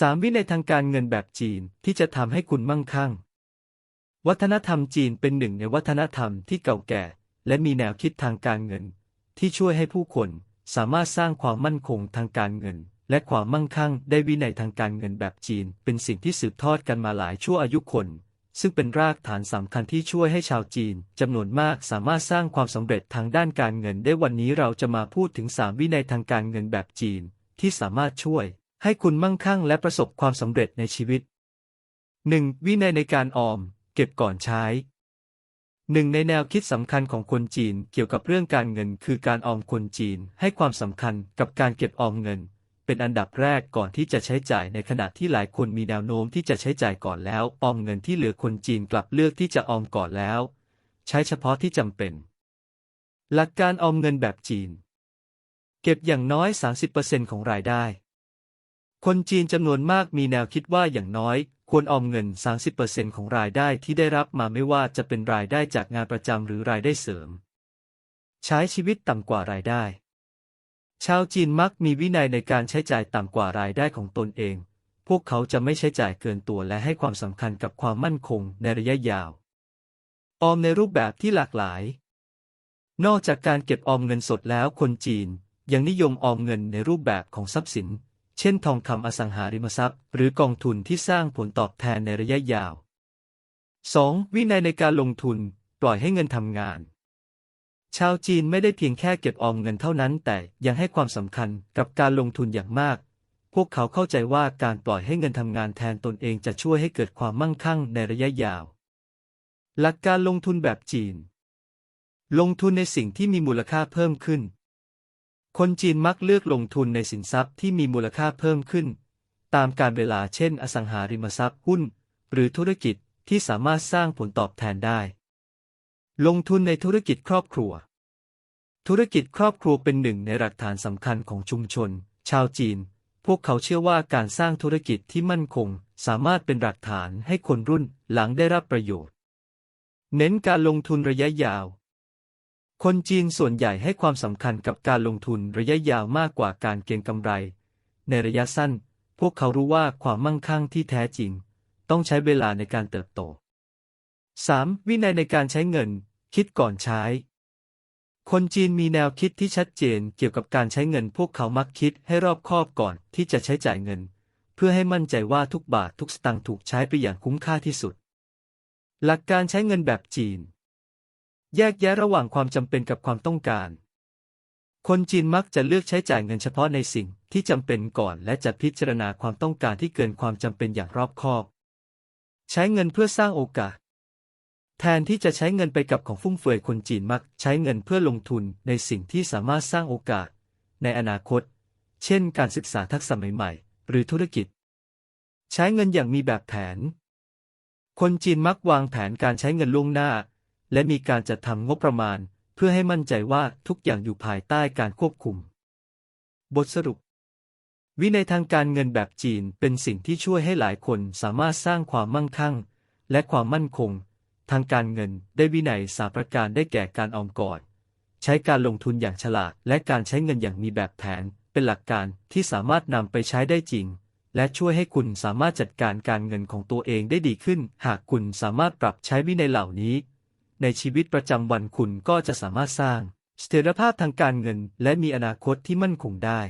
3. วินัยทางการเงินแบบจีนที่จะทำให้คุณมั่งคั่ง วัฒนธรรมจีนเป็นหนึ่งในวัฒนธรรมที่เก่าแก่ และมีแนวคิดทางการเงิน ที่ช่วยให้ผู้คนสามารถสร้างความมั่นคงทางการเงิน และความมั่งคั่งได้วินัยทางการเงินแบบจีน เป็นสิ่งที่สืบทอดกันมาหลายชั่วอายุคน ซึ่งเป็นรากฐานสำคัญที่ช่วยให้ชาวจีนจำนวนมากสามารถสร้างความสำเร็จทางด้านการเงินได้วันนี้เราจะมาพูดถึง 3 วินัยทางการเงินแบบจีน ที่สามารถช่วย ให้คุณมั่งคั่งและประสบความสำเร็จในชีวิต 1. วินัยในการออม เก็บก่อนใช้ หนึ่งในแนวคิดสำคัญของคนจีนเกี่ยวกับเรื่องการเงินคือการออมคนจีนให้ความสำคัญกับการเก็บออมเงิน เป็นอันดับแรกก่อนที่จะใช้จ่ายในขณะที่หลายคนมีแนวโน้มที่จะใช้จ่ายก่อนแล้วออมเงินที่เหลือคนจีนกลับเลือกที่จะออมก่อนแล้ว ใช้เฉพาะที่จำเป็น หลักการออมเงินแบบจีน เก็บอย่างน้อย 30%ของรายได้ คนจีนจำนวนมากมีแนวคิดว่าอย่างน้อย ควรออมเงิน 30%ของรายได้ที่ได้รับมาไม่ว่าจะเป็นรายได้จากงานประจำหรือรายได้เสริม ใช้ชีวิตต่ำกว่ารายได้ ชาวจีนมักมีวินัยในการใช้จ่ายต่ำกว่ารายได้ของตนเอง พวกเขาจะไม่ใช้จ่ายเกินตัวและให้ความสำคัญกับความมั่นคงในระยะยาว ออมในรูปแบบที่หลากหลาย นอกจากการเก็บออมเงินสดแล้วคนจีนยังนิยมออมเงินในรูปแบบของทรัพย์สิน เช่นทองคำอสังหาริมทรัพย์ หรือกองทุนที่สร้างผลตอบแทนในระยะยาว 2. วินัยในการลงทุน ปล่อยให้เงินทำงาน ชาวจีนไม่ได้เพียงแค่เก็บออมเงินเท่านั้น แต่ยังให้ความสำคัญกับการลงทุนอย่างมาก พวกเขาเข้าใจว่าการปล่อยให้เงินทำงานแทนตนเองจะช่วยให้เกิดความมั่งคั่งในระยะยาว หลักการลงทุนแบบจีน ลงทุนในสิ่งที่มีมูลค่าเพิ่มขึ้น คนจีนมักเลือกลงทุนในสินทรัพย์ที่มีมูลค่าเพิ่มขึ้น ตามการเวลาเช่น อสังหาริมทรัพย์หุ้น หรือธุรกิจที่สามารถสร้างผลตอบแทนได้ ลงทุนในธุรกิจครอบครัว ธุรกิจครอบครัวเป็นหนึ่งในหลักฐานสำคัญของชุมชน ชาวจีน พวกเขาเชื่อว่าการสร้างธุรกิจที่มั่นคง สามารถเป็นหลักฐานให้คนรุ่นหลังได้รับประโยชน์ เน้นการลงทุนระยะยาว คนจีนส่วนใหญ่ให้ความสำคัญกับการลงทุนระยะยาวมากกว่าการเก็งกำไร ในระยะสั้น พวกเขารู้ว่าความมั่งคั่งที่แท้จริง ต้องใช้เวลาในการเติบโต 3. วินัยในการใช้เงิน คิดก่อนใช้ คนจีนมีแนวคิดที่ชัดเจนเกี่ยวกับการใช้เงิน พวกเขามักคิดให้รอบคอบก่อนที่จะใช้จ่ายเงิน เพื่อให้มั่นใจว่าทุกบาททุกสตางค์ถูกใช้ไปอย่างคุ้มค่าที่สุด หลักการใช้เงินแบบจีน แยกแยะระหว่างความจำเป็นกับความต้องการ คนจีนมักจะเลือกใช้จ่ายเงินเฉพาะในสิ่งที่จำเป็นก่อนและจะพิจารณาความต้องการที่เกินความจำเป็นอย่างรอบคอบ ใช้เงินเพื่อสร้างโอกาส แทนที่จะใช้เงินไปกับของฟุ่มเฟือยคนจีนมักใช้เงินเพื่อลงทุนในสิ่งที่สามารถสร้างโอกาส ในอนาคต เช่น การศึกษาทักษะใหม่ๆ หรือธุรกิจ ใช้เงินอย่างมีแบบแผน คนจีนมักวางแผนการใช้เงินล่วงหน้า และมีการจัดทำงบประมาณ เพื่อให้มั่นใจว่าทุกอย่างอยู่ภายใต้การควบคุม บทสรุป วินัยทางการเงินแบบจีนเป็นสิ่งที่ช่วยให้หลายคนสามารถสร้างความมั่งคั่ง และความมั่นคง ทางการเงินได้วินัยสาประการได้แก่การออมก่อนใช้การลงทุนอย่างฉลาด และการใช้เงินอย่างมีแบบแผน เป็นหลักการที่สามารถนำไปใช้ได้จริง และช่วยให้คุณสามารถจัดการการเงินของตัวเองได้ดีขึ้น หากคุณสามารถปรับใช้วินัยเหล่านี้ ในชีวิตประจำวันคุณก็จะสามารถสร้างเสถียรภาพทางการเงิน และมีอนาคตที่มั่นคงได้